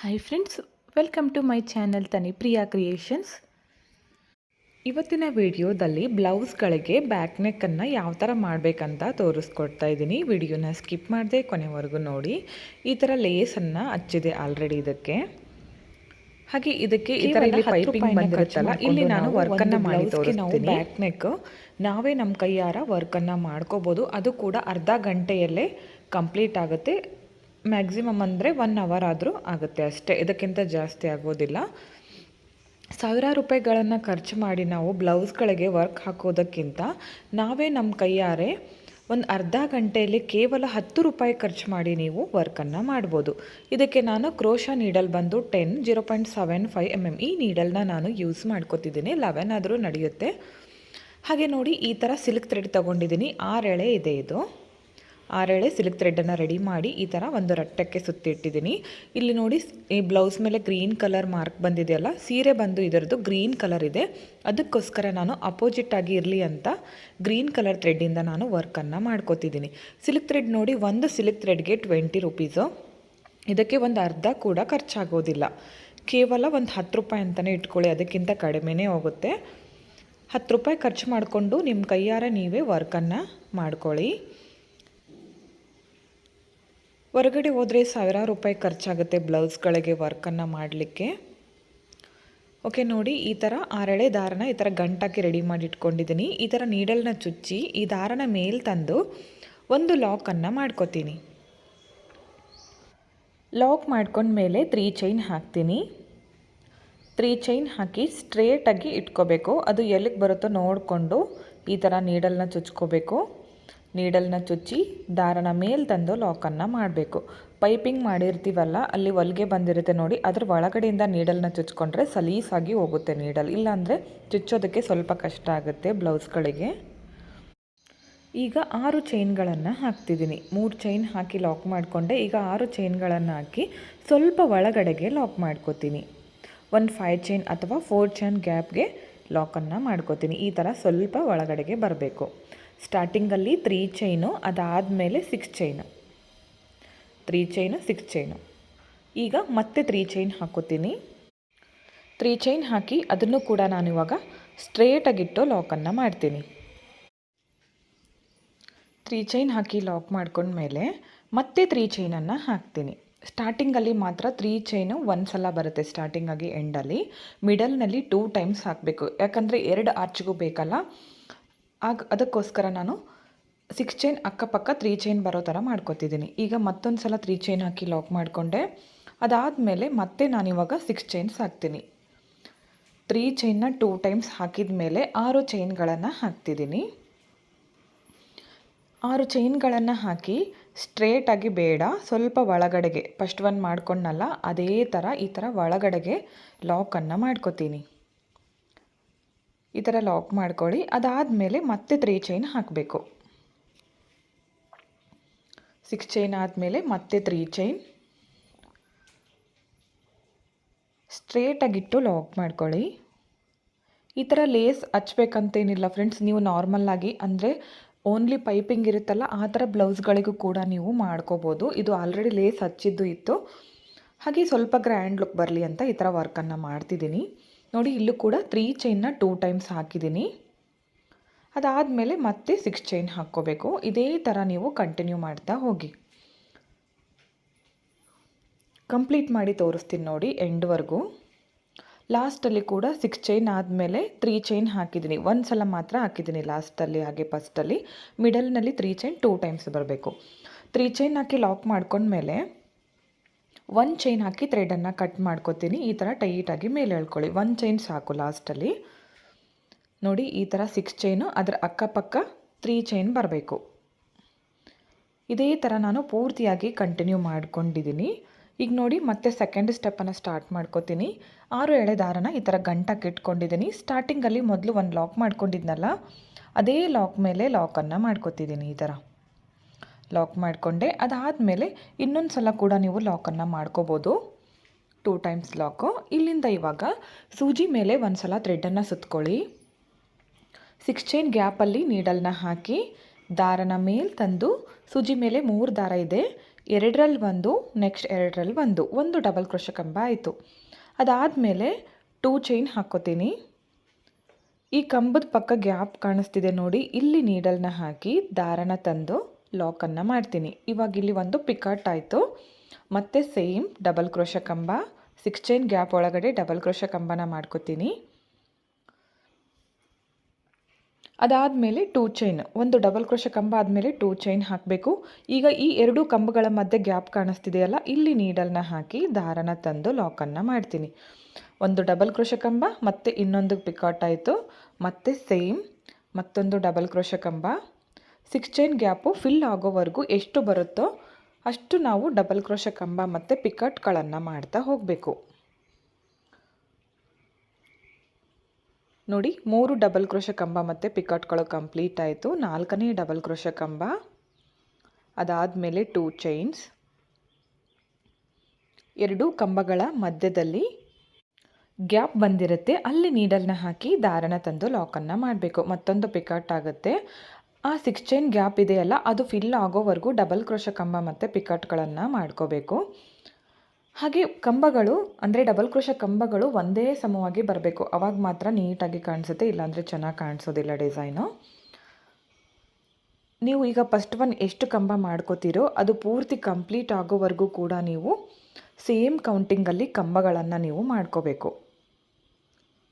Hi friends welcome to my channel Tani Priya creations ಇವತ್ತಿನ ವಿಡಿಯೋದಲ್ಲಿ ಬ್ಲೌಸ್ಗಳಿಗೆ back ನೆಕ್ಕನ್ನು ಯಾವ ಥರ ಮಾಡಬೇಕಂತ ತೋರಿಸ್ಕೊಡ್ತಾ ಇದ್ದೀನಿ. ವಿಡಿಯೋನ ಸ್ಕಿಪ್ ಮಾಡದೆ ಕೊನೆವರೆಗೂ ನೋಡಿ. ಈ ಥರ ಲೇಸನ್ನು ಹಚ್ಚಿದೆ ಆಲ್ರೆಡಿ ಇದಕ್ಕೆ. ಹಾಗೆ ಇದಕ್ಕೆ ಈ ಥರ ಇಲ್ಲಿ ಪೈಪಿಂಗ್ ಬಂದಿರುತ್ತಲ್ಲ ಇಲ್ಲಿ ನಾನು ವರ್ಕನ್ನು ಮಾಡಿ ತೋರಿಸ್ತೀನಿ. ಬ್ಯಾಕ್ ನೆಕ್ ನಾವೇ ನಮ್ಮ ಕೈಯಾರ ವರ್ಕನ್ನು ಮಾಡ್ಕೋಬೋದು. ಅದು ಕೂಡ ಅರ್ಧ ಗಂಟೆಯಲ್ಲೇ ಕಂಪ್ಲೀಟ್ ಆಗುತ್ತೆ. ಮ್ಯಾಕ್ಸಿಮಮ್ ಅಂದರೆ ಒನ್ ಅವರ್ ಆದರೂ ಆಗುತ್ತೆ ಅಷ್ಟೇ. ಇದಕ್ಕಿಂತ ಜಾಸ್ತಿ ಆಗೋದಿಲ್ಲ. ಸಾವಿರಾರು ರೂಪಾಯಿಗಳನ್ನು ಖರ್ಚು ಮಾಡಿ ನಾವು ಬ್ಲೌಸ್ಗಳಿಗೆ ವರ್ಕ್ ಹಾಕೋದಕ್ಕಿಂತ ನಾವೇ ನಮ್ಮ ಕೈಯಾರೆ ಒಂದು ಅರ್ಧ ಗಂಟೆಯಲ್ಲಿ ಕೇವಲ ಹತ್ತು ರೂಪಾಯಿ ಖರ್ಚು ಮಾಡಿ ನೀವು ವರ್ಕನ್ನು ಮಾಡ್ಬೋದು. ಇದಕ್ಕೆ ನಾನು ಕ್ರೋಶ ನೀಡಲ್ ಬಂದು ten zero point seven five M M ಈ ನೀಡಲ್ನ ನಾನು ಯೂಸ್ ಮಾಡ್ಕೋತಿದ್ದೀನಿ. ಲೆವೆನ್ ಆದರೂ ನಡೆಯುತ್ತೆ. ಹಾಗೆ ನೋಡಿ ಈ ಥರ ಸಿಲ್ಕ್ ಥ್ರೆಡ್ ತೊಗೊಂಡಿದ್ದೀನಿ. ಆರೆಳೆ ಇದೆ ಇದು. ಆರೆಳೆ ಸಿಲ್ಕ್ ಥ್ರೆಡನ್ನು ರೆಡಿ ಮಾಡಿ ಈ ಥರ ಒಂದು ರಟ್ಟಕ್ಕೆ ಸುತ್ತಿಟ್ಟಿದ್ದೀನಿ. ಇಲ್ಲಿ ನೋಡಿ ಈ ಬ್ಲೌಸ್ ಮೇಲೆ ಗ್ರೀನ್ ಕಲರ್ ಮಾರ್ಕ್ ಬಂದಿದೆಯಲ್ಲ ಸೀರೆ ಬಂದು ಇದರದ್ದು ಗ್ರೀನ್ ಕಲರ್ ಇದೆ. ಅದಕ್ಕೋಸ್ಕರ ನಾನು ಅಪೋಸಿಟ್ ಆಗಿ ಇರಲಿ ಅಂತ ಗ್ರೀನ್ ಕಲರ್ ಥ್ರೆಡ್ಡಿಂದ ನಾನು ವರ್ಕನ್ನು ಮಾಡ್ಕೋತಿದ್ದೀನಿ. ಸಿಲ್ಕ್ ಥ್ರೆಡ್ ನೋಡಿ ಒಂದು ಸಿಲ್ಕ್ ಥ್ರೆಡ್ಗೆ ಟ್ವೆಂಟಿ ರುಪೀಸು ಇದಕ್ಕೆ ಒಂದು ಅರ್ಧ ಕೂಡ ಖರ್ಚಾಗೋದಿಲ್ಲ. ಕೇವಲ ಒಂದು ಹತ್ತು ರೂಪಾಯಿ ಅಂತಲೇ ಇಟ್ಕೊಳ್ಳಿ, ಅದಕ್ಕಿಂತ ಕಡಿಮೆನೇ ಹೋಗುತ್ತೆ. ಹತ್ತು ರೂಪಾಯಿ ಖರ್ಚು ಮಾಡಿಕೊಂಡು ನಿಮ್ಮ ಕೈಯಾರ ನೀವೇ ವರ್ಕನ್ನು ಮಾಡ್ಕೊಳ್ಳಿ. ಹೊರಗಡೆ ಹೋದರೆ ಸಾವಿರಾರು ರೂಪಾಯಿ ಖರ್ಚಾಗುತ್ತೆ ಬ್ಲೌಸ್ಗಳಿಗೆ, ವರ್ಕನ್ನು ಮಾಡಲಿಕ್ಕೆ. ಓಕೆ, ನೋಡಿ, ಈ ಥರ ಆರಳೆ ದಾರನ ಈ ಥರ ಗಂಟಾಕಿ ರೆಡಿ ಮಾಡಿ ಇಟ್ಕೊಂಡಿದ್ದೀನಿ ಈ ಥರ ನೀಡಲ್ನ ಚುಚ್ಚಿ, ಈ ದಾರನ ಮೇಲೆ ತಂದು ಒಂದು ಲಾಕನ್ನು ಮಾಡ್ಕೋತೀನಿ. ಲಾಕ್ ಮಾಡ್ಕೊಂಡ್ಮೇಲೆ ತ್ರೀ ಚೈನ್ ಹಾಕ್ತೀನಿ. ತ್ರೀ ಚೈನ್ ಹಾಕಿ ಸ್ಟ್ರೇಟಾಗಿ ಇಟ್ಕೋಬೇಕು. ಅದು ಎಲ್ಲಿಗೆ ಬರುತ್ತೋ ನೋಡಿಕೊಂಡು ಈ ಥರ ನೀಡಲ್ನ ಚುಚ್ಕೋಬೇಕು. ನೀಡಲ್ನ ಚುಚ್ಚಿ ದಾರನ ಮೇಲೆ ತಂದು ಲಾಕನ್ನು ಮಾಡಬೇಕು. ಪೈಪಿಂಗ್ ಮಾಡಿರ್ತೀವಲ್ಲ, ಅಲ್ಲಿ ಹೊಲಿಗೆ ಬಂದಿರುತ್ತೆ ನೋಡಿ, ಅದ್ರ ಒಳಗಡೆಯಿಂದ ನೀಡಲ್ನ ಚುಚ್ಕೊಂಡ್ರೆ ಸಲೀಸಾಗಿ ಹೋಗುತ್ತೆ ನೀಡಲ್. ಇಲ್ಲಾಂದರೆ ಚುಚ್ಚೋದಕ್ಕೆ ಸ್ವಲ್ಪ ಕಷ್ಟ ಆಗುತ್ತೆ ಬ್ಲೌಸ್ಗಳಿಗೆ. ಈಗ ಆರು ಚೈನ್ಗಳನ್ನು ಹಾಕ್ತಿದ್ದೀನಿ. ಮೂರು ಚೈನ್ ಹಾಕಿ ಲಾಕ್ ಮಾಡಿಕೊಂಡೆ. ಈಗ ಆರು ಚೈನ್ಗಳನ್ನು ಹಾಕಿ ಸ್ವಲ್ಪ ಒಳಗಡೆಗೆ ಲಾಕ್ ಮಾಡ್ಕೋತೀನಿ. ಒಂದು ಫೈವ್ ಚೈನ್ ಅಥವಾ ಫೋರ್ ಚೈನ್ ಗ್ಯಾಪ್ಗೆ ಲಾಕನ್ನು ಮಾಡ್ಕೋತೀನಿ. ಈ ಥರ ಸ್ವಲ್ಪ ಒಳಗಡೆಗೆ ಬರಬೇಕು. ಸ್ಟಾರ್ಟಿಂಗಲ್ಲಿ ತ್ರೀ ಚೈನು ಅದಾದಮೇಲೆ six chain three chain six chain ಈಗ ಮತ್ತೆ ತ್ರೀ ಚೈನ್ ಹಾಕೋತೀನಿ. ತ್ರೀ ಚೈನ್ ಹಾಕಿ ಅದನ್ನು ಕೂಡ ನಾನು ಇವಾಗ ಸ್ಟ್ರೇಟಾಗಿಟ್ಟು ಲಾಕನ್ನು ಮಾಡ್ತೀನಿ. ತ್ರೀ ಚೈನ್ ಹಾಕಿ ಲಾಕ್ ಮಾಡ್ಕೊಂಡ್ಮೇಲೆ ಮತ್ತೆ ತ್ರೀ ಚೈನನ್ನು ಹಾಕ್ತೀನಿ. ಸ್ಟಾರ್ಟಿಂಗಲ್ಲಿ ಮಾತ್ರ ತ್ರೀ ಚೈನು ಒಂದು ಸಲ ಬರುತ್ತೆ ಸ್ಟಾರ್ಟಿಂಗಾಗಿ ಎಂಡಲ್ಲಿ ಮಿಡಲ್ನಲ್ಲಿ ಟೂ ಟೈಮ್ಸ್ ಹಾಕಬೇಕು. ಯಾಕಂದರೆ ಎರಡು ಆರ್ಚ್ಗೂ ಬೇಕಲ್ಲ. ಆಗ ಅದಕ್ಕೋಸ್ಕರ ನಾನು ಸಿಕ್ಸ್ ಚೈನ್ ಅಕ್ಕಪಕ್ಕ ತ್ರೀ ಚೈನ್ ಬರೋ ಥರ ಮಾಡ್ಕೊತಿದ್ದೀನಿ. ಈಗ ಮತ್ತೊಂದು ಸಲ ತ್ರೀ ಚೈನ್ ಹಾಕಿ ಲಾಕ್ ಮಾಡಿಕೊಂಡೆ. ಅದಾದಮೇಲೆ ಮತ್ತೆ ನಾನಿವಾಗ ಸಿಕ್ಸ್ ಚೈನ್ಸ್ ಹಾಕ್ತೀನಿ. ತ್ರೀ ಚೈನ್ನ ಟೂ ಟೈಮ್ಸ್ ಹಾಕಿದ ಮೇಲೆ ಆರು ಚೈನ್ಗಳನ್ನು ಹಾಕ್ತಿದ್ದೀನಿ. ಆರು ಚೈನ್ಗಳನ್ನು ಹಾಕಿ ಸ್ಟ್ರೇಟಾಗಿ ಬೇಡ, ಸ್ವಲ್ಪ ಒಳಗಡೆಗೆ ಫಸ್ಟ್ ಒನ್ ಮಾಡ್ಕೊಂಡಲ್ಲ ಅದೇ ಥರ ಈ ಥರ ಒಳಗಡೆಗೆ ಲಾಕನ್ನು ಮಾಡ್ಕೋತೀನಿ. ಈ ಥರ ಲಾಕ್ ಮಾಡ್ಕೊಳ್ಳಿ. ಅದಾದಮೇಲೆ ಮತ್ತೆ ತ್ರೀ ಚೈನ್ ಹಾಕಬೇಕು. ಸಿಕ್ಸ್ ಚೈನ್ ಆದಮೇಲೆ ಮತ್ತೆ ತ್ರೀ ಚೈನ್. ಸ್ಟ್ರೇಟಾಗಿಟ್ಟು ಲಾಕ್ ಮಾಡ್ಕೊಳ್ಳಿ. ಈ ಥರ ಲೇಸ್ ಹಚ್ಬೇಕಂತೇನಿಲ್ಲ ಫ್ರೆಂಡ್ಸ್. ನೀವು ನಾರ್ಮಲ್ಲಾಗಿ ಅಂದರೆ ಓನ್ಲಿ ಪೈಪಿಂಗ್ ಇರುತ್ತಲ್ಲ, ಆ ಥರ ಬ್ಲೌಸ್ಗಳಿಗೂ ಕೂಡ ನೀವು ಮಾಡ್ಕೋಬೋದು. ಇದು ಆಲ್ರೆಡಿ ಲೇಸ್ ಹಚ್ಚಿದ್ದು ಇತ್ತು. ಹಾಗೆ ಸ್ವಲ್ಪ ಗ್ರ್ಯಾಂಡ್ ಲುಕ್ ಬರಲಿ ಅಂತ ಈ ಥರ ವರ್ಕನ್ನು ಮಾಡ್ತಿದ್ದೀನಿ. ನೋಡಿ, ಇಲ್ಲೂ ಕೂಡ ತ್ರೀ ಚೈನ್ನ ಟೂ ಟೈಮ್ಸ್ ಹಾಕಿದ್ದೀನಿ. ಅದಾದಮೇಲೆ ಮತ್ತೆ ಸಿಕ್ಸ್ ಚೈನ್ ಹಾಕ್ಕೋಬೇಕು. ಇದೇ ಥರ ನೀವು ಕಂಟಿನ್ಯೂ ಮಾಡ್ತಾ ಹೋಗಿ. ಕಂಪ್ಲೀಟ್ ಮಾಡಿ ತೋರಿಸ್ತೀನಿ ನೋಡಿ ಎಂಡ್ವರೆಗೂ ಲಾಸ್ಟಲ್ಲಿ ಕೂಡ ಸಿಕ್ಸ್ ಚೈನ್ ಆದಮೇಲೆ ತ್ರೀ ಚೈನ್ ಹಾಕಿದ್ದೀನಿ. ಒಂದು ಸಲ ಮಾತ್ರ ಹಾಕಿದ್ದೀನಿ ಲಾಸ್ಟಲ್ಲಿ ಹಾಗೆ ಫಸ್ಟಲ್ಲಿ ಮಿಡಲ್ನಲ್ಲಿ ತ್ರೀ ಚೈನ್ ಟೂ ಟೈಮ್ಸ್ ಬರಬೇಕು. ತ್ರೀ ಚೈನ್ ಹಾಕಿ ಲಾಕ್ ಮಾಡ್ಕೊಂಡ್ಮೇಲೆ ಒಂದು ಚೈನ್ ಹಾಕಿ ಥ್ರೆಡನ್ನು ಕಟ್ ಮಾಡ್ಕೊತೀನಿ. ಈ ಥರ ಟೈಟಾಗಿ ಮೇಲೆ ಎಳ್ಕೊಳ್ಳಿ. ಒಂದು ಚೈನ್ ಸಾಕು ಲಾಸ್ಟಲ್ಲಿ ನೋಡಿ, ಈ ಥರ ಸಿಕ್ಸ್ ಚೈನು ಅದರ ಅಕ್ಕಪಕ್ಕ ತ್ರೀ ಚೈನ್ ಬರಬೇಕು. ಇದೇ ಥರ ನಾನು ಪೂರ್ತಿಯಾಗಿ ಕಂಟಿನ್ಯೂ ಮಾಡ್ಕೊಂಡಿದ್ದೀನಿ ಈಗ ನೋಡಿ, ಮತ್ತೆ ಸೆಕೆಂಡ್ ಸ್ಟೆಪ್ಪನ್ನು ಸ್ಟಾರ್ಟ್ ಮಾಡ್ಕೋತೀನಿ. ಆರು ಎಳೆ ದಾರನ ಈ ಥರ ಗಂಟಕ್ಕೆ ಇಟ್ಕೊಂಡಿದ್ದೀನಿ ಸ್ಟಾರ್ಟಿಂಗಲ್ಲಿ ಮೊದಲು ಒಂದು ಲಾಕ್ ಮಾಡ್ಕೊಂಡಿದ್ನಲ್ಲ, ಅದೇ ಲಾಕ್ ಮೇಲೆ ಲಾಕನ್ನು ಮಾಡ್ಕೋತಿದ್ದೀನಿ ಈ ಥರ ಲಾಕ್ ಮಾಡಿಕೊಂಡೆ. ಅದಾದಮೇಲೆ ಇನ್ನೊಂದು ಸಲ ಕೂಡ ನೀವು ಲಾಕನ್ನು ಮಾಡ್ಕೋಬೋದು. ಟೂ ಟೈಮ್ಸ್ ಲಾಕು ಇಲ್ಲಿಂದ ಇವಾಗ ಸೂಜಿ ಮೇಲೆ ಒಂದು ಸಲ ಥ್ರೆಡ್ಡನ್ನು ಸುತ್ಕೊಳ್ಳಿ. ಸಿಕ್ಸ್ ಚೈನ್ ಗ್ಯಾಪಲ್ಲಿ ನೀಡಲ್ನ ಹಾಕಿ ದಾರನ ಮೇಲೆ ತಂದು ಸೂಜಿ ಮೇಲೆ ಮೂರು ದಾರ ಇದೆ. ಎರಡರಲ್ಲಿ ಒಂದು ನೆಕ್ಸ್ಟ್ ಎರಡರಲ್ಲಿ ಒಂದು. ಒಂದು ಡಬಲ್ ಕ್ರೋಶ ಕಂಬ ಆಯಿತು. ಅದಾದಮೇಲೆ ಟೂ ಚೈನ್ ಹಾಕ್ಕೋತೀನಿ ಈ ಕಂಬದ ಪಕ್ಕ ಗ್ಯಾಪ್ ಕಾಣಿಸ್ತಿದೆ ನೋಡಿ. ಇಲ್ಲಿ ನೀಡಲ್ನ ಹಾಕಿ ದಾರನ ತಂದು ಲಾಕನ್ನು ಮಾಡ್ತೀನಿ. ಇವಾಗ ಇಲ್ಲಿ ಒಂದು ಪಿಕಟ್ ಆಯಿತು. ಮತ್ತು ಸೇಮ್ ಡಬಲ್ ಕ್ರೋಶ ಕಂಬ ಸಿಕ್ಸ್ ಚೈನ್ ಗ್ಯಾಪ್ ಒಳಗಡೆ ಡಬಲ್ ಕ್ರೋಶ ಕಂಬನ ಮಾಡ್ಕೋತೀನಿ. ಅದಾದಮೇಲೆ ಟೂ ಚೈನ್ ಒಂದು ಡಬಲ್ ಕ್ರೋಶ ಕಂಬ ಆದಮೇಲೆ ಟೂ ಚೈನ್ ಹಾಕಬೇಕು. ಈಗ ಈ ಎರಡು ಕಂಬಗಳ ಮಧ್ಯೆ ಗ್ಯಾಪ್ ಕಾಣಿಸ್ತಿದೆಯಲ್ಲ, ಇಲ್ಲಿ ನೀಡಲ್ನ ಹಾಕಿ ದಾರನ ತಂದು ಲಾಕನ್ನು ಮಾಡ್ತೀನಿ. ಒಂದು ಡಬಲ್ ಕ್ರೋಶ ಕಂಬ, ಮತ್ತು ಇನ್ನೊಂದು ಪಿಕಾಟ್ ಆಯಿತು. ಮತ್ತು ಸೇಮ್ ಮತ್ತೊಂದು ಡಬಲ್ ಕ್ರೋಶ ಕಂಬ. ಸಿಕ್ಸ್ ಚೈನ್ ಗ್ಯಾಪು ಫಿಲ್ ಆಗೋವರೆಗೂ ಎಷ್ಟು ಬರುತ್ತೋ ಅಷ್ಟು ನಾವು ಡಬಲ್ ಕ್ರೋಶ ಕಂಬ ಮತ್ತು ಪಿಕಟ್ಗಳನ್ನು ಮಾಡ್ತಾ ಹೋಗಬೇಕು. ನೋಡಿ, ಮೂರು ಡಬಲ್ ಕ್ರೋಶ ಕಂಬ ಮತ್ತು ಪಿಕಟ್ಗಳು ಕಂಪ್ಲೀಟ್ ಆಯಿತು. ನಾಲ್ಕನೇ ಡಬಲ್ ಕ್ರೋಶ ಕಂಬ, ಅದಾದಮೇಲೆ ಟೂ ಚೈನ್ಸ್. ಎರಡು ಕಂಬಗಳ ಮಧ್ಯದಲ್ಲಿ ಗ್ಯಾಪ್ ಬಂದಿರುತ್ತೆ. ಅಲ್ಲಿ ನೀಡಲ್ನ ಹಾಕಿ ದಾರನ ತಂದು ಲಾಕನ್ನು ಮಾಡಬೇಕು. ಮತ್ತೊಂದು ಪಿಕಟ್ ಆಗುತ್ತೆ. ಆ ಸಿಕ್ಸ್ ಚೈನ್ ಗ್ಯಾಪ್ ಇದೆಯಲ್ಲ, ಅದು ಫಿಲ್ ಆಗೋವರೆಗೂ ಡಬಲ್ ಕ್ರೋಶ ಕಂಬ ಮತ್ತು ಪಿಕಟ್ಗಳನ್ನು ಮಾಡ್ಕೋಬೇಕು. ಹಾಗೆ ಕಂಬಗಳು, ಅಂದರೆ ಡಬಲ್ ಕ್ರೋಶ ಕಂಬಗಳು ಒಂದೇ ಸಮವಾಗಿ ಬರಬೇಕು. ಅವಾಗ ಮಾತ್ರ ನೀಟಾಗಿ ಕಾಣಿಸುತ್ತೆ, ಇಲ್ಲಾಂದರೆ ಚೆನ್ನಾಗಿ ಕಾಣಿಸೋದಿಲ್ಲ ಡಿಸೈನು ನೀವು ಈಗ ಫಸ್ಟ್ ಒನ್ ಎಷ್ಟು ಕಂಬ ಮಾಡ್ಕೋತೀರೋ, ಅದು ಪೂರ್ತಿ ಕಂಪ್ಲೀಟ್ ಆಗೋವರೆಗೂ ಕೂಡ ನೀವು ಸೇಮ್ ಕೌಂಟಿಂಗಲ್ಲಿ ಕಂಬಗಳನ್ನು ನೀವು ಮಾಡ್ಕೋಬೇಕು.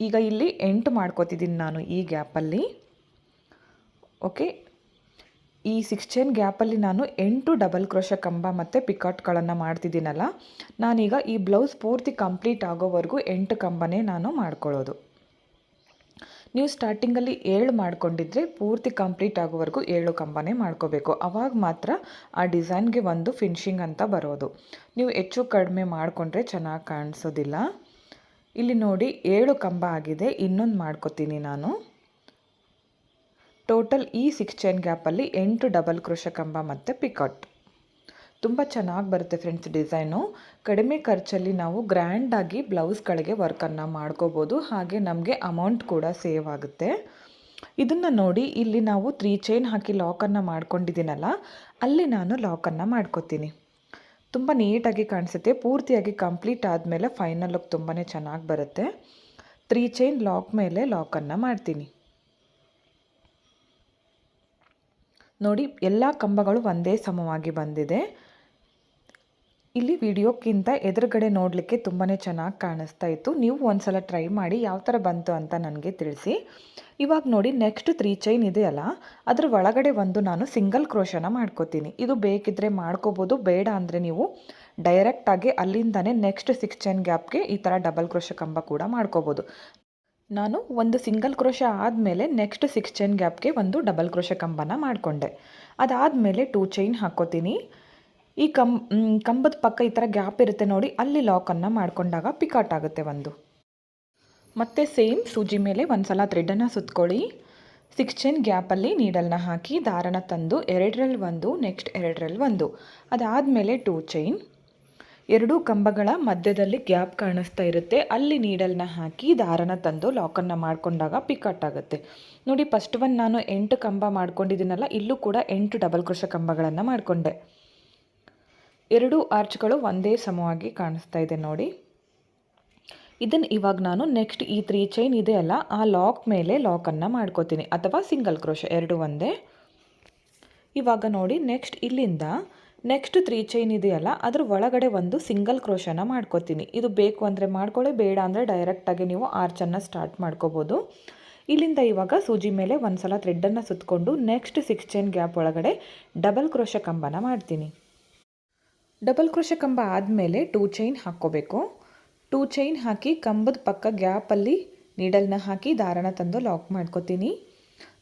ಈಗ ಇಲ್ಲಿ ಎಂಟು ಮಾಡ್ಕೋತಿದ್ದೀನಿ ನಾನು ಈ ಗ್ಯಾಪಲ್ಲಿ ಓಕೆ ಈ ಸಿಕ್ಸ್ ಚೈನ್ ಗ್ಯಾಪಲ್ಲಿ ನಾನು ಎಂಟು ಡಬಲ್ ಕ್ರೋಶ ಕಂಬ ಮತ್ತು ಪಿಕಾಟ್ಗಳನ್ನು ಮಾಡ್ತಿದ್ದೀನಲ್ಲ, ನಾನೀಗ ಈ ಬ್ಲೌಸ್ ಪೂರ್ತಿ ಕಂಪ್ಲೀಟ್ ಆಗೋವರೆಗೂ ಎಂಟು ಕಂಬನೇ ನಾನು ಮಾಡ್ಕೊಳ್ಳೋದು. ನೀವು ಸ್ಟಾರ್ಟಿಂಗಲ್ಲಿ ಏಳು ಮಾಡ್ಕೊಂಡಿದ್ರೆ ಪೂರ್ತಿ ಕಂಪ್ಲೀಟ್ ಆಗೋವರೆಗೂ ಏಳು ಕಂಬನೇ ಮಾಡ್ಕೋಬೇಕು. ಅವಾಗ ಮಾತ್ರ ಆ ಡಿಸೈನ್ಗೆ ಒಂದು ಫಿನಿಶಿಂಗ್ ಅಂತ ಬರೋದು. ನೀವು ಹೆಚ್ಚು ಕಡಿಮೆ ಮಾಡಿಕೊಂಡ್ರೆ ಚೆನ್ನಾಗಿ ಕಾಣಿಸೋದಿಲ್ಲ. ಇಲ್ಲಿ ನೋಡಿ, ಏಳು ಕಂಬ ಆಗಿದೆ, ಇನ್ನೊಂದು ಮಾಡ್ಕೋತೀನಿ ನಾನು. ಟೋಟಲ್ ಈ ಸಿಕ್ಸ್ ಚೈನ್ ಗ್ಯಾಪಲ್ಲಿ ಎಂಟು ಡಬಲ್ ಕ್ರೋಶ ಕಂಬ ಮತ್ತು ಪಿಕಟ್ ತುಂಬ ಚೆನ್ನಾಗಿ ಬರುತ್ತೆ ಫ್ರೆಂಡ್ಸ್ ಡಿಸೈನು ಕಡಿಮೆ ಖರ್ಚಲ್ಲಿ ನಾವು ಗ್ರ್ಯಾಂಡಾಗಿ ಬ್ಲೌಸ್ಗಳಿಗೆ ವರ್ಕನ್ನು ಮಾಡ್ಕೋಬೋದು. ಹಾಗೆ ನಮಗೆ ಅಮೌಂಟ್ ಕೂಡ ಸೇವ್ ಆಗುತ್ತೆ. ಇದನ್ನು ನೋಡಿ ಇಲ್ಲಿ ನಾವು ತ್ರೀ ಚೈನ್ ಹಾಕಿ ಲಾಕನ್ನು ಮಾಡ್ಕೊಂಡಿದ್ದೀನಲ್ಲ, ಅಲ್ಲಿ ನಾನು ಲಾಕನ್ನು ಮಾಡ್ಕೋತೀನಿ. ತುಂಬ ನೀಟಾಗಿ ಕಾಣಿಸುತ್ತೆ. ಪೂರ್ತಿಯಾಗಿ ಕಂಪ್ಲೀಟ್ ಆದಮೇಲೆ ಫೈನಲ್ ಲುಕ್ ತುಂಬಾ ಚೆನ್ನಾಗಿ ಬರುತ್ತೆ. ತ್ರೀ ಚೈನ್ ಲಾಕ್ ಮೇಲೆ ಲಾಕನ್ನು ಮಾಡ್ತೀನಿ. ನೋಡಿ, ಎಲ್ಲ ಕಂಬಗಳು ಒಂದೇ ಸಮವಾಗಿ ಬಂದಿದೆ. ಇಲ್ಲಿ ವಿಡಿಯೋಕ್ಕಿಂತ ಎದುರುಗಡೆ ನೋಡಲಿಕ್ಕೆ ತುಂಬಾ ಚೆನ್ನಾಗಿ ಕಾಣಿಸ್ತಾ ಇತ್ತು. ನೀವು ಒಂದ್ಸಲ ಟ್ರೈ ಮಾಡಿ ಯಾವ ಥರ ಬಂತು ಅಂತ ನನಗೆ ತಿಳಿಸಿ. ಇವಾಗ ನೋಡಿ, ನೆಕ್ಸ್ಟ್ ತ್ರೀ ಚೈನ್ ಇದೆಯಲ್ಲ ಅದ್ರ ಒಳಗಡೆ ಒಂದು ನಾನು ಸಿಂಗಲ್ ಕ್ರೋಶನ ಮಾಡ್ಕೋತೀನಿ. ಇದು ಬೇಕಿದ್ದರೆ ಮಾಡ್ಕೋಬೋದು, ಬೇಡ ಅಂದರೆ ನೀವು ಡೈರೆಕ್ಟಾಗಿ ಅಲ್ಲಿಂದನೇ ನೆಕ್ಸ್ಟ್ ಸಿಕ್ಸ್ ಚೈನ್ ಗ್ಯಾಪ್ಗೆ ಈ ಥರ ಡಬಲ್ ಕ್ರೋಶ ಕಂಬ ಕೂಡ ಮಾಡ್ಕೋಬೋದು. ನಾನು ಒಂದು ಸಿಂಗಲ್ ಕ್ರೋಶ ಆದಮೇಲೆ ನೆಕ್ಸ್ಟ್ ಸಿಕ್ಸ್ ಚೈನ್ ಗ್ಯಾಪ್ಗೆ ಒಂದು ಡಬಲ್ ಕ್ರೋಶ ಕಂಬನ ಮಾಡಿಕೊಂಡೆ. ಅದಾದಮೇಲೆ ಟೂ ಚೈನ್ ಹಾಕ್ಕೋತೀನಿ ಈ ಕಂ ಕಂಬದ ಪಕ್ಕ ಈ ಥರ ಗ್ಯಾಪ್ ಇರುತ್ತೆ ನೋಡಿ, ಅಲ್ಲಿ ಲಾಕನ್ನು ಮಾಡಿಕೊಂಡಾಗ ಪಿಕಾಟ್ ಆಗುತ್ತೆ ಒಂದು. ಮತ್ತು ಸೇಮ್ ಸೂಜಿ ಮೇಲೆ ಒಂದು ಸಲ ಥ್ರೆಡನ್ನು ಸುತ್ಕೊಳ್ಳಿ. ಸಿಕ್ಸ್ ಚೈನ್ ಗ್ಯಾಪಲ್ಲಿ ನೀಡಲ್ನ ಹಾಕಿ ದಾರನ ತಂದು ಎರಡರಲ್ಲಿ ಒಂದು ನೆಕ್ಸ್ಟ್ ಎರಡರಲ್ಲಿ ಒಂದು. ಅದಾದಮೇಲೆ ಟೂ ಚೈನ್ ಎರಡೂ ಕಂಬಗಳ ಮಧ್ಯದಲ್ಲಿ ಗ್ಯಾಪ್ ಕಾಣಿಸ್ತಾ ಇರುತ್ತೆ. ಅಲ್ಲಿ ನೀಡಲ್ನ ಹಾಕಿ ದಾರನ ತಂದು ಲಾಕನ್ನು ಮಾಡಿಕೊಂಡಾಗ ಪಿಕಟ್ ಆಗುತ್ತೆ. ನೋಡಿ ಫಸ್ಟ್ ಒನ್ ನಾನು ಎಂಟು ಕಂಬ ಮಾಡ್ಕೊಂಡಿದ್ದೀನಲ್ಲ, ಇಲ್ಲೂ ಕೂಡ ಎಂಟು ಡಬಲ್ ಕೃಷ ಕಂಬಗಳನ್ನು ಮಾಡಿಕೊಂಡೆ. ಎರಡು ಆರ್ಚ್ಗಳು ಒಂದೇ ಸಮವಾಗಿ ಕಾಣಿಸ್ತಾ ಇದೆ ನೋಡಿ. ಇದನ್ನು ಇವಾಗ ನಾನು ನೆಕ್ಸ್ಟ್ ಈ ತ್ರೀ ಚೈನ್ ಇದೆ ಅಲ್ಲ, ಆ ಲಾಕ್ ಮೇಲೆ ಲಾಕನ್ನು ಮಾಡ್ಕೋತೀನಿ. ಅಥವಾ ಸಿಂಗಲ್ ಕ್ರೋಶ ಎರಡು ಒಂದೇ. ಇವಾಗ ನೋಡಿ ನೆಕ್ಸ್ಟ್ ಇಲ್ಲಿಂದ ನೆಕ್ಸ್ಟ್ ತ್ರೀ ಚೈನ್ ಇದೆಯಲ್ಲ, ಅದ್ರ ಒಳಗಡೆ ಒಂದು ಸಿಂಗಲ್ ಕ್ರೋಶನ ಮಾಡ್ಕೋತೀನಿ. ಇದು ಬೇಕು ಅಂದರೆ ಮಾಡ್ಕೊಳ್ಳಿ ಬೇಡ ಅಂದರೆ ಡೈರೆಕ್ಟಾಗಿ ನೀವು ಆರ್ಚನ್ನು ಸ್ಟಾರ್ಟ್ ಮಾಡ್ಕೋಬೋದು. ಇಲ್ಲಿಂದ ಇವಾಗ ಸೂಜಿ ಮೇಲೆ ಒಂದು ಸಲ ಥ್ರೆಡ್ಡನ್ನು ಸುತ್ತಕೊಂಡು ನೆಕ್ಸ್ಟ್ ಸಿಕ್ಸ್ ಚೈನ್ ಗ್ಯಾಪ್ ಒಳಗಡೆ ಡಬಲ್ ಕ್ರೋಶ ಕಂಬನ ಮಾಡ್ತೀನಿ. ಡಬಲ್ ಕ್ರೋಶ ಕಂಬ ಆದಮೇಲೆ ಟೂ ಚೈನ್ ಹಾಕ್ಕೋಬೇಕು. ಟೂ ಚೈನ್ ಹಾಕಿ ಕಂಬದ ಪಕ್ಕ ಗ್ಯಾಪಲ್ಲಿ ನೀಡಲ್ನ ಹಾಕಿ ದಾರನ ತಂದು ಲಾಕ್ ಮಾಡ್ಕೋತೀನಿ.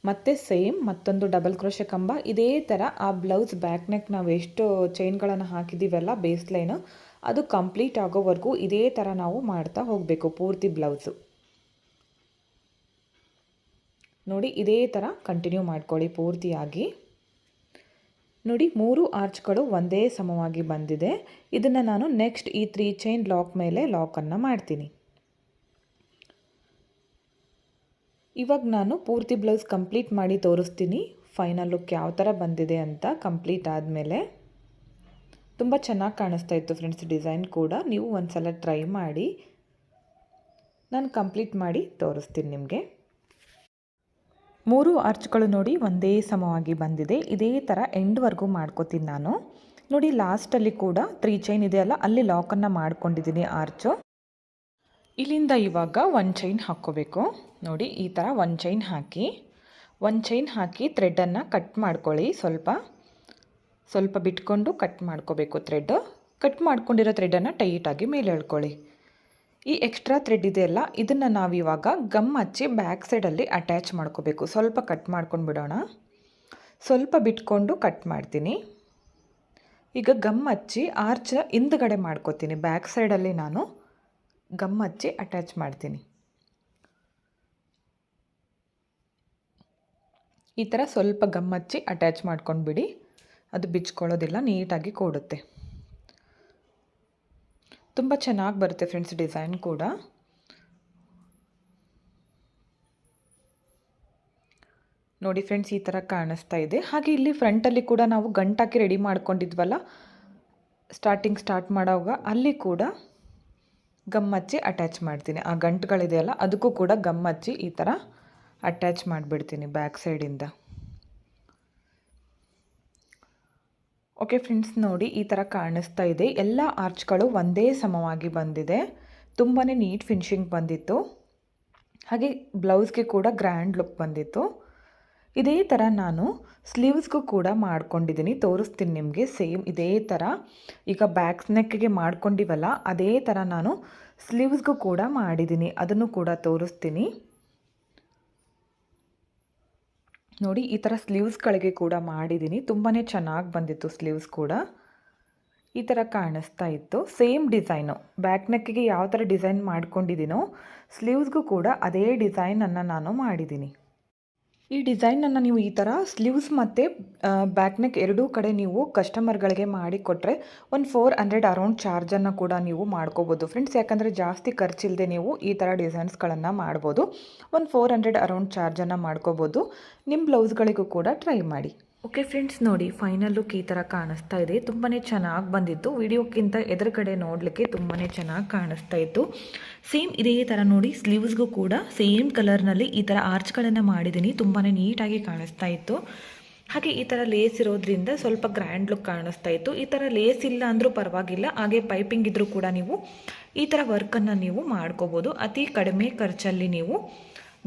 ಮತ್ತು ಸೇಮ್, ಮತ್ತೊಂದು ಡಬಲ್ ಕ್ರೋಶ ಕಂಬ. ಇದೇ ಥರ ಆ ಬ್ಲೌಸ್ ಬ್ಯಾಕ್ ನೆಕ್ ನಾವು ಎಷ್ಟು ಚೈನ್ಗಳನ್ನು ಹಾಕಿದ್ದೀವಲ್ಲ ಬೇಸ್ ಲೈನು ಅದು ಕಂಪ್ಲೀಟ್ ಆಗೋವರೆಗೂ ಇದೇ ಥರ ನಾವು ಮಾಡ್ತಾ ಹೋಗಬೇಕು ಪೂರ್ತಿ ಬ್ಲೌಸು ನೋಡಿ, ಇದೇ ಥರ ಕಂಟಿನ್ಯೂ ಮಾಡ್ಕೊಳ್ಳಿ ಪೂರ್ತಿಯಾಗಿ. ನೋಡಿ, ಮೂರು ಆರ್ಚ್ಗಳು ಒಂದೇ ಸಮವಾಗಿ ಬಂದಿದೆ. ಇದನ್ನು ನಾನು ನೆಕ್ಸ್ಟ್ ಈ ತ್ರೀ ಚೈನ್ ಲಾಕ್ ಮೇಲೆ ಲಾಕನ್ನು ಮಾಡ್ತೀನಿ. ಇವಾಗ ನಾನು ಪೂರ್ತಿ ಬ್ಲೌಸ್ ಕಂಪ್ಲೀಟ್ ಮಾಡಿ ತೋರಿಸ್ತೀನಿ. ಫೈನಲ್ ಲುಕ್ ಯಾವ ಥರ ಬಂದಿದೆ ಅಂತ ಕಂಪ್ಲೀಟ್ ಆದಮೇಲೆ. ತುಂಬ ಚೆನ್ನಾಗಿ ಕಾಣಿಸ್ತಾ ಇತ್ತು ಫ್ರೆಂಡ್ಸ್ ಡಿಸೈನ್ ಕೂಡ. ನೀವು ಒಂದು ಸಲ ಟ್ರೈ ಮಾಡಿ. ನಾನು ಕಂಪ್ಲೀಟ್ ಮಾಡಿ ತೋರಿಸ್ತೀನಿ ನಿಮಗೆ. ಮೂರು ಆರ್ಚ್ಗಳು ನೋಡಿ ಒಂದೇ ಸಮವಾಗಿ ಬಂದಿದೆ. ಇದೇ ಥರ ಎಂಡ್ವರೆಗೂ ಮಾಡ್ಕೋತೀನಿ ನಾನು. ನೋಡಿ ಲಾಸ್ಟಲ್ಲಿ ಕೂಡ ತ್ರೀ ಚೈನ್ ಇದೆಯಲ್ಲ ಅಲ್ಲಿ ಲಾಕನ್ನು ಮಾಡ್ಕೊಂಡಿದ್ದೀನಿ ಆರ್ಚು ಇಲ್ಲಿಂದ ಇವಾಗ ಒನ್ ಚೈನ್ ಹಾಕ್ಕೋಬೇಕು. ನೋಡಿ, ಈ ಥರ ಒಂದು ಚೈನ್ ಹಾಕಿ ಒಂದು ಚೈನ್ ಹಾಕಿ ಥ್ರೆಡನ್ನು ಕಟ್ ಮಾಡ್ಕೊಳ್ಳಿ. ಸ್ವಲ್ಪ ಸ್ವಲ್ಪ ಬಿಟ್ಕೊಂಡು ಕಟ್ ಮಾಡ್ಕೋಬೇಕು ಥ್ರೆಡ್ ಕಟ್ ಮಾಡ್ಕೊಂಡಿರೋ ಥ್ರೆಡ್ಡನ್ನು ಟೈಟಾಗಿ ಮೇಲೆ ಹೇಳ್ಕೊಳ್ಳಿ ಈ ಎಕ್ಸ್ಟ್ರಾ ಥ್ರೆಡ್ ಇದೆಯಲ್ಲ ಇದನ್ನು ನಾವಿವಾಗ ಗಮ್ ಹಚ್ಚಿ ಬ್ಯಾಕ್ ಸೈಡಲ್ಲಿ ಅಟ್ಯಾಚ್ ಮಾಡ್ಕೋಬೇಕು. ಸ್ವಲ್ಪ ಕಟ್ ಮಾಡ್ಕೊಂಡು ಬಿಡೋಣ. ಸ್ವಲ್ಪ ಬಿಟ್ಕೊಂಡು ಕಟ್ ಮಾಡ್ತೀನಿ. ಈಗ ಗಮ್ ಹಚ್ಚಿ ಆರ್ಚ್ ಹಿಂದ್ಗಡೆ ಮಾಡ್ಕೋತೀನಿ. ಬ್ಯಾಕ್ ಸೈಡಲ್ಲಿ ನಾನು ಗಮ್ ಹಚ್ಚಿ ಅಟ್ಯಾಚ್ ಮಾಡ್ತೀನಿ. ಈ ಥರ ಸ್ವಲ್ಪ ಗಮ್ ಹಚ್ಚಿ ಅಟ್ಯಾಚ್ ಮಾಡ್ಕೊಂಡ್ಬಿಡಿ. ಅದು ಬಿಚ್ಕೊಳ್ಳೋದಿಲ್ಲ, ನೀಟಾಗಿ ಕೂಡುತ್ತೆ. ತುಂಬ ಚೆನ್ನಾಗಿ ಬರುತ್ತೆ ಫ್ರೆಂಡ್ಸ್ ಡಿಸೈನ್ ಕೂಡ. ನೋಡಿ ಫ್ರೆಂಡ್ಸ್ ಈ ಥರ ಕಾಣಿಸ್ತಾ ಇದೆ. ಹಾಗೆ ಇಲ್ಲಿ ಫ್ರಂಟಲ್ಲಿ ಕೂಡ ನಾವು ಗಂಟಾಕಿ ರೆಡಿ ಮಾಡ್ಕೊಂಡಿದ್ವಲ್ಲ ಸ್ಟಾರ್ಟಿಂಗ್ ಸ್ಟಾರ್ಟ್ ಮಾಡೋವಾಗ ಅಲ್ಲಿ ಕೂಡ ಗಮ್ ಹಚ್ಚಿ ಅಟ್ಯಾಚ್ ಮಾಡ್ತೀನಿ. ಆ ಗಂಟುಗಳಿದೆಯಲ್ಲ, ಅದಕ್ಕೂ ಕೂಡ ಗಮ್ ಹಚ್ಚಿ ಈ ಥರ ಅಟ್ಯಾಚ್ ಮಾಡಿಬಿಡ್ತೀನಿ ಬ್ಯಾಕ್ ಸೈಡಿಂದ. ಓಕೆ ಫ್ರೆಂಡ್ಸ್ ನೋಡಿ ಈ ಥರ ಕಾಣಿಸ್ತಾ ಇದೆ. ಎಲ್ಲ ಆರ್ಚ್ಗಳು ಒಂದೇ ಸಮವಾಗಿ ಬಂದಿದೆ. ತುಂಬಾ ನೀಟ್ ಫಿನಿಶಿಂಗ್ ಬಂದಿತ್ತು. ಹಾಗೆ ಬ್ಲೌಸ್ಗೆ ಕೂಡ ಗ್ರ್ಯಾಂಡ್ ಲುಕ್ ಬಂದಿತ್ತು. ಇದೇ ಥರ ನಾನು ಸ್ಲೀವ್ಸ್ಗೂ ಕೂಡ ಮಾಡ್ಕೊಂಡಿದ್ದೀನಿ. ತೋರಿಸ್ತೀನಿ ನಿಮಗೆ. ಸೇಮ್ ಇದೇ ಥರ ಈಗ ಬ್ಯಾಕ್ ನೆಕ್ಗೆ ಮಾಡ್ಕೊಂಡಿವಲ್ಲ, ಅದೇ ಥರ ನಾನು ಸ್ಲೀವ್ಸ್ಗೂ ಕೂಡ ಮಾಡಿದ್ದೀನಿ. ಅದನ್ನು ಕೂಡ ತೋರಿಸ್ತೀನಿ. ನೋಡಿ, ಈ ಥರ ಸ್ಲೀವ್ಸ್ಗಳಿಗೆ ಕೂಡ ಮಾಡಿದ್ದೀನಿ ತುಂಬಾ ಚೆನ್ನಾಗಿ ಬಂದಿತ್ತು ಸ್ಲೀವ್ಸ್ ಕೂಡ. ಈ ಥರ ಕಾಣಿಸ್ತಾ ಇತ್ತು. ಸೇಮ್ ಡಿಸೈನು, ಬ್ಯಾಕ್ ನೆಕ್ಕಿಗೆ ಯಾವ ಥರ ಡಿಸೈನ್ ಮಾಡ್ಕೊಂಡಿದ್ದೀನೋ ಸ್ಲೀವ್ಸ್ಗೂ ಕೂಡ ಅದೇ ಡಿಸೈನನ್ನು ನಾನು ಮಾಡಿದ್ದೀನಿ ಈ ಡಿಸೈನನ್ನು ನೀವು ಈ ಥರ ಸ್ಲೀವ್ಸ್ ಮತ್ತು ಬ್ಯಾಕ್ ನೆಕ್ ಎರಡೂ ಕಡೆ ನೀವು ಕಸ್ಟಮರ್ಗಳಿಗೆ ಮಾಡಿ ಕೊಟ್ಟರೆ ಒಂದು ಫೋರ್ ಹಂಡ್ರೆಡ್ ಅರೌಂಡ್ ಚಾರ್ಜನ್ನು ಕೂಡ ನೀವು ಮಾಡ್ಕೋಬೋದು. ಫ್ರೆಂಡ್ಸ್, ಯಾಕಂದರೆ ಜಾಸ್ತಿ ಖರ್ಚಿಲ್ಲದೆ ನೀವು ಈ ಥರ ಡಿಸೈನ್ಸ್ಗಳನ್ನು ಮಾಡ್ಬೋದು. ಒಂದು ಫೋರ್ ಹಂಡ್ರೆಡ್ ಅರೌಂಡ್ ಚಾರ್ಜನ್ನು ಮಾಡ್ಕೋಬೋದು. ನಿಮ್ಮ ಬ್ಲೌಸ್ಗಳಿಗೂ ಕೂಡ ಟ್ರೈ ಮಾಡಿ. ಓಕೆ ಫ್ರೆಂಡ್ಸ್ ನೋಡಿ ಫೈನಲ್ ಲುಕ್ ಈ ಥರ ಕಾಣಿಸ್ತಾ ಇದೆ. ತುಂಬಾ ಚೆನ್ನಾಗಿ ಬಂದಿತ್ತು. ವಿಡಿಯೋಕ್ಕಿಂತ ಎದುರುಗಡೆ ನೋಡಲಿಕ್ಕೆ ತುಂಬಾ ಚೆನ್ನಾಗಿ ಕಾಣಿಸ್ತಾ ಇತ್ತು. ಸೇಮ್ ಇದೇ ಥರ ನೋಡಿ ಸ್ಲೀವ್ಸ್ಗೂ ಕೂಡ ಸೇಮ್ ಕಲರ್ನಲ್ಲಿ ಈ ಥರ ಆರ್ಚ್ಗಳನ್ನು ಮಾಡಿದ್ದೀನಿ. ತುಂಬಾ ನೀಟಾಗಿ ಕಾಣಿಸ್ತಾ ಇತ್ತು. ಹಾಗೆ ಈ ಥರ ಲೇಸ್ ಇರೋದ್ರಿಂದ ಸ್ವಲ್ಪ ಗ್ರ್ಯಾಂಡ್ ಲುಕ್ ಕಾಣಿಸ್ತಾ ಇತ್ತು. ಈ ಥರ ಲೇಸ್ ಇಲ್ಲ ಅಂದರೂ ಪರವಾಗಿಲ್ಲ. ಹಾಗೆ ಪೈಪಿಂಗ್ ಇದ್ದರೂ ಕೂಡ ನೀವು ಈ ಥರ ವರ್ಕನ್ನು ನೀವು ಮಾಡ್ಕೋಬೋದು. ಅತಿ ಕಡಿಮೆ ಖರ್ಚಲ್ಲಿ ನೀವು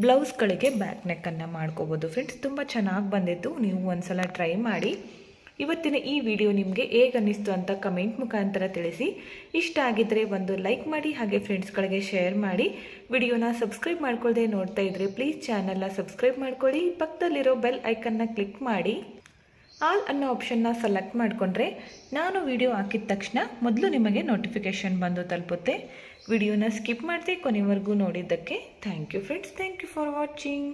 ಬ್ಲೌಸ್ಗಳಿಗೆ ಬ್ಯಾಕ್ ನೆಕ್ಕನ್ನು ಮಾಡ್ಕೋಬೋದು. ಫ್ರೆಂಡ್ಸ್, ತುಂಬ ಚೆನ್ನಾಗಿ ಬಂದಿತ್ತು. ನೀವು ಒಂದ್ಸಲ ಟ್ರೈ ಮಾಡಿ. ಇವತ್ತಿನ ಈ ವಿಡಿಯೋ ನಿಮಗೆ ಹೇಗೆ ಅನ್ನಿಸ್ತು ಅಂತ ಕಮೆಂಟ್ ಮುಖಾಂತರ ತಿಳಿಸಿ. ಇಷ್ಟ ಆಗಿದ್ದರೆ ಒಂದು ಲೈಕ್ ಮಾಡಿ, ಹಾಗೆ ಫ್ರೆಂಡ್ಸ್ಗಳಿಗೆ ಶೇರ್ ಮಾಡಿ. ವಿಡಿಯೋನ ಸಬ್ಸ್ಕ್ರೈಬ್ ಮಾಡ್ಕೊಳ್ಳದೆ ನೋಡ್ತಾ ಇದ್ದರೆ ಪ್ಲೀಸ್ ಚಾನಲ್ನ ಸಬ್ಸ್ಕ್ರೈಬ್ ಮಾಡ್ಕೊಳ್ಳಿ. ಪಕ್ಕದಲ್ಲಿರೋ ಬೆಲ್ ಐಕನ್ನ ಕ್ಲಿಕ್ ಮಾಡಿ. ಆಲ್ ಅನ್ನೋ ಆಪ್ಷನ್ನ ಸೆಲೆಕ್ಟ್ ಮಾಡಿಕೊಂಡ್ರೆ ನಾನು ವಿಡಿಯೋ ಹಾಕಿದ ತಕ್ಷಣ ಮೊದಲು ನಿಮಗೆ ನೋಟಿಫಿಕೇಷನ್ ಬಂದು ತಲುಪುತ್ತೆ. ವಿಡಿಯೋನ ಸ್ಕಿಪ್ ಮಾಡದೆ ಕೊನೆವರೆಗೂ ನೋಡಿದ್ದಕ್ಕೆ thank you friends thank you for watching